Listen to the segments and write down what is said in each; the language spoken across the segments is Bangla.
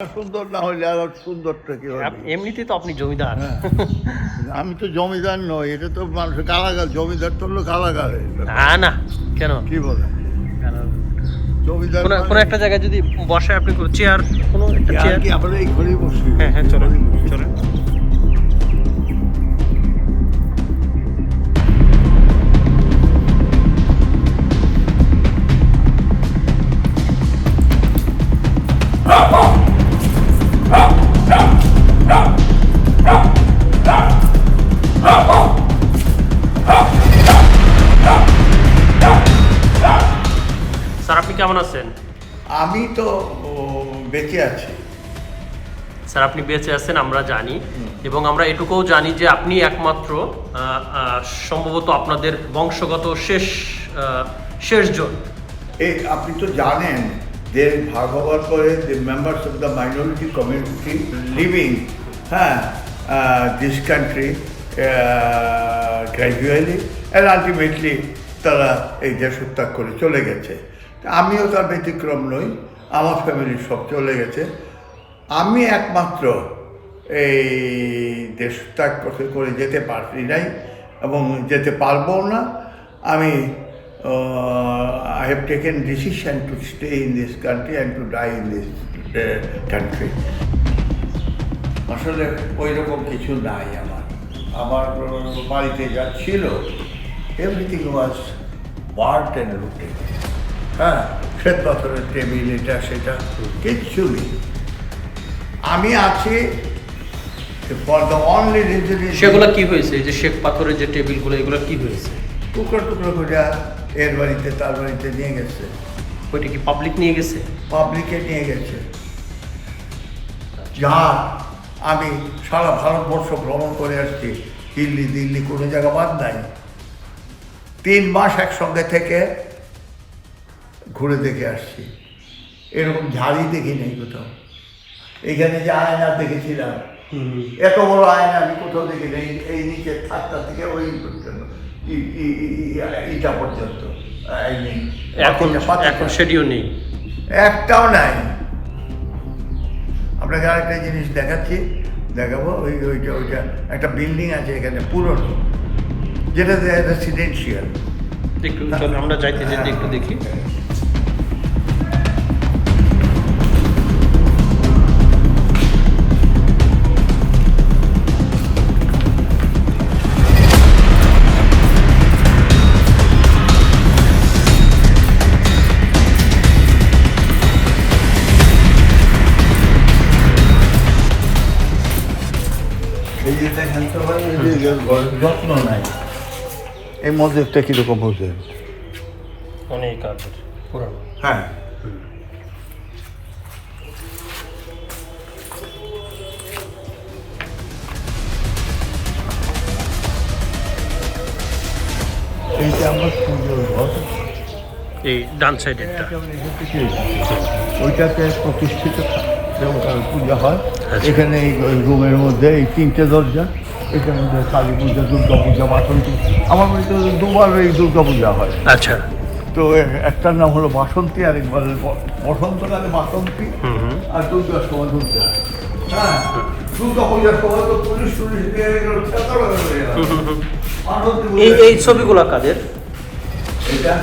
সুন্দর না হলে আর সুন্দরটা কি এমনিতে তো আপনি জমিদার। হ্যাঁ। আমি তো জমিদার নই এটা তো মানুষের কালাগার জমিদার তো হলো কালাগার না না কেন? কি বলে? জমিদার কোনো মানে- একটা জায়গায় যদি বসে আপনি চেয়ার কোনো একটা চেয়ার কি আমরা এই ঘরেই বসি। হ্যাঁ হ্যাঁ চলেন চলেন। স্যার আপনি কেমন আছেন? আমি তো বেঁচে আছি। স্যার আপনি বেঁচে আছেন আমরা জানি। এবং আমরা এটুকুও জানি যে আপনি একমাত্র সম্ভবত আপনাদের বংশগত শেষ শেষজন। এই আপনি তো জানেন দেশ ভাগ হওয়ার পরে the members of the minority community living হ্যাঁ this country gradually and ultimately তারা এই দেশ ত্যাগ করে চলে গেছে। আমিও তার ব্যতিক্রম নই, আমার ফ্যামিলির সব চলে গেছে। আমি একমাত্র এই দেশ ত্যাগ করতে, করে যেতে পারি নাই এবং যেতে পারব না। আমি I have taken decision to stay in this country and to die in this country আসলে ওই রকম কিছু নাই আমার। আমার বাড়িতে যা ছিল everything was burnt and looted হ্যাঁ শ্বেত পাথরের টেবিল এটা সেটা কিচ্ছু নেই। আমি আছি ফর দ্য অনলি রিজন সেগুলো কি হয়েছে? যে শেখ পাথরের যে টেবিলগুলো এগুলো কি হয়েছে? টুকরো টুকরো করে এর বাড়িতে তার বাড়িতে নিয়ে গেছে। ওইটা কি পাবলিক নিয়ে গেছে? পাবলিকে নিয়ে গেছে। যা আমি সারা ভারতবর্ষ ভ্রমণ করে আসছি দিল্লি দিল্লি কোনো জায়গা বাদ নাই। তিন মাস একসঙ্গে থেকে ঘুরে দেখে আসছি। এরকম ঝাড়ি দেখি নেই কোথাও। এখানে যে আয়না দেখেছিলাম এত বড় আয়না আমি কোথাও দেখি নেই এই নিচে থাকটা থেকে ওই পর্যন্ত ইটা পর্যন্ত এখন। এখন সেটিও নেই। একটাও নাই। আপনাকে আরেকটা জিনিস দেখাচ্ছি দেখাবো ওই ওইটা ওইটা একটা বিল্ডিং আছে এখানে পুরনো যেটা রেসিডেন্সিয়াল একটু আমরা যাইতে যেতে একটু দেখি। যত্ন নাই। এই মসজিদটা কীরকম বোঝেন অনেক আগের পুরানো। হ্যাঁ। এইটা আমার ঘর। এই ডান সাইডেরটা ওইটাতে প্রতিষ্ঠিত দেবতার পূজা হয়। এখানে এই রুমের মধ্যে এই তিনটে দরজা এটার মধ্যে কালী পূজা দুর্গা পূজা বাসন্তী। আমার বাড়িতে দুবার এই দুর্গা পূজা হয়। আচ্ছা। তো একটার নাম হলো বাসন্তী আর একবার বসন্তকালে বাসন্তী আর দুর্গার সময় দুর্গা। হ্যাঁ দুর্গা পূজার সময় তো পুলিশ টুলিশ দিয়ে এই এই ছবিগুলো কাদের? এটা?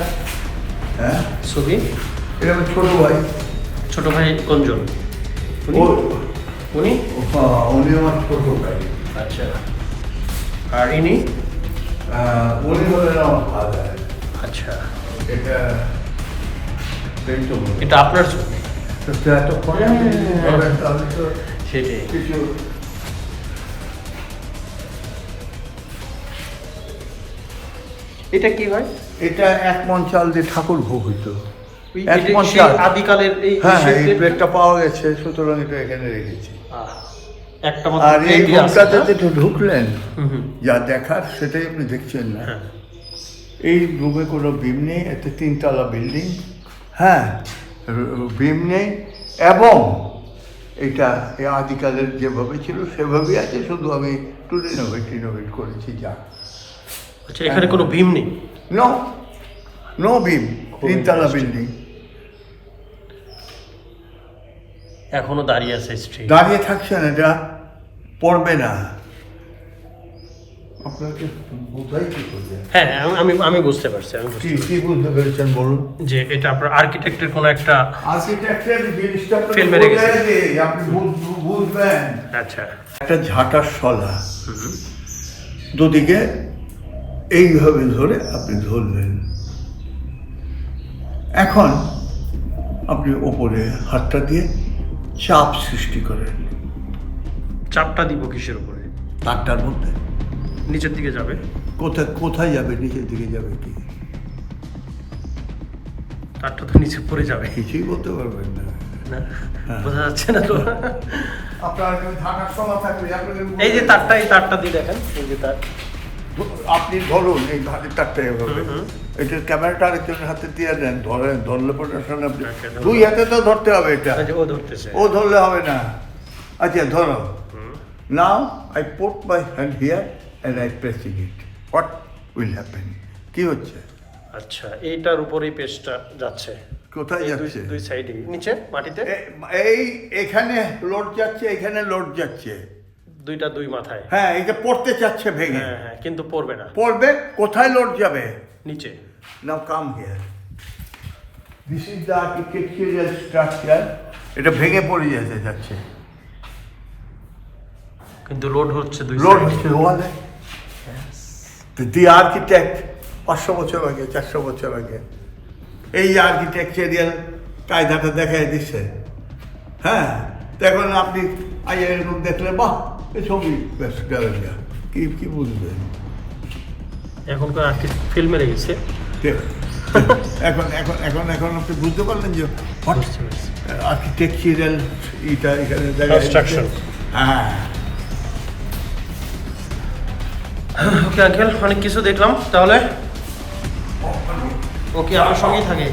হ্যাঁ। ছবি? এটা আমার ছোট ভাই। ছোট ভাই কোনজন? উনি? উনি? হ্যাঁ, উনি আমার ছোট ভাই। আচ্ছা। আর ইনি? উনি হলেন আমার ফাদার আচ্ছা। এটা এই তো বলি। এটা আপনার সেটাই। কিছু কি হয়? এটা এক মন চাল দিয়ে ঠাকুর ভোগ হইতো। এক আদিকালের এই হ্যাঁ সেই এই প্লেটটা পাওয়া গেছে সুতরাং এটা এখানে রেখেছি। আর এই? যেটা ঢুকলেন যা দেখার সেটাই আপনি দেখছেন না। হ্যাঁ। এই রুমে কোনো বিম নেই এতে তিনতলা বিল্ডিং হ্যাঁ বিম নেই এবং এটা আদিকালের যেভাবে ছিল সেভাবেই আছে শুধু আমি একটু রিনোভেট রিনোভেট করেছি যা। আচ্ছা এখানে কোনো ভীম নেই? নো নো খুব তিনতলা বিল্ডিং এখনও দাঁড়িয়ে আছে স্ট্রিট দাঁড়িয়ে থাকছেন এটা পড়বে না। আপনাকে বোঝাই কি করবে? হ্যাঁ আমি- আমি বুঝতে পারছি আমি বুঝতে কি কি বুঝতে পেরেছেন বলুন? যে এটা আপনার আর্কিটেক্টের কোনো একটা আর্কিটেক্টের জিনিসটা আপনি বুঝবেন। আচ্ছা। একটা ঝাঁটার শলা। দুদিকে এইভাবে ধরে আপনি ধরলেন এখন আপনি ওপরে হাতটা দিয়ে চাপ সৃষ্টি করেন চাপটা দিব কিসের উপরে? তারটার মধ্যে। নিচের দিকে যাবে? কোথায় কোথায় যাবে নিচের দিকে যাবে কি? তারটা তো নিচে পড়ে যাবে। কিছুই বলতে পারবেন না। হ্যাঁ। বোঝা যাচ্ছে না তো? আপনার এই যে তারটা এই তারটা দিয়ে দেখেন এই যে তার। আপনি ধরুন এই হাতের তারটা এভাবে হুম, হুম। এটা ক্যামেরাটা আরেকজনের হাতে দিয়ে দেন ধরেন ধরলে পরে আপনি আচ্ছা, দুই হাতে তো ধরতে হবে এটা। ও ধরতেছে। ও ধরলে হবে না। আচ্ছা ধরো। Now I put my hand here and I pressing it what will happen কি হচ্ছে? আচ্ছা এইটার উপরেই পেস্টটা যাচ্ছে। কোথায় যাচ্ছে? দুই সাইডে নিচে মাটিতে? এই এখানে লোড যাচ্ছে এখানে লোড যাচ্ছে। দুইটা দুই মাথায়। হ্যাঁ এই যে পড়তে চাচ্ছে ভেঙে। হ্যাঁ হ্যাঁ কিন্তু পড়বে না। পড়বে কোথায় লোড যাবে? নিচে। Now come here. This is the architectural structure. এটা ভেঙে পড়ে যেতে যাচ্ছে। কিন্তু লোড হচ্ছে দুই লোড। হচ্ছে ওয়ালে দি আর্কিটেক্ট পাঁচশো বছর আগে চারশো বছর আগে এই আর্কিটেকচারিয়াল কায়দাটা দেখাই দিচ্ছে। হ্যাঁ তো এখন আপনি আই এরকম দেখলে বাহ কি কি বুঝবেন এখনকার আর্টিস্ট ফিল্মে লেগেছে ঠিক। এখন এখন এখন এখন আপনি বুঝতে পারলেন যে। আর্কিটেকচারাল এটা এখানে. হ্যাঁ ওকে আঙ্কেল অনেক কিছু দেখলাম তাহলে? ওকে আমার সঙ্গেই থাকে।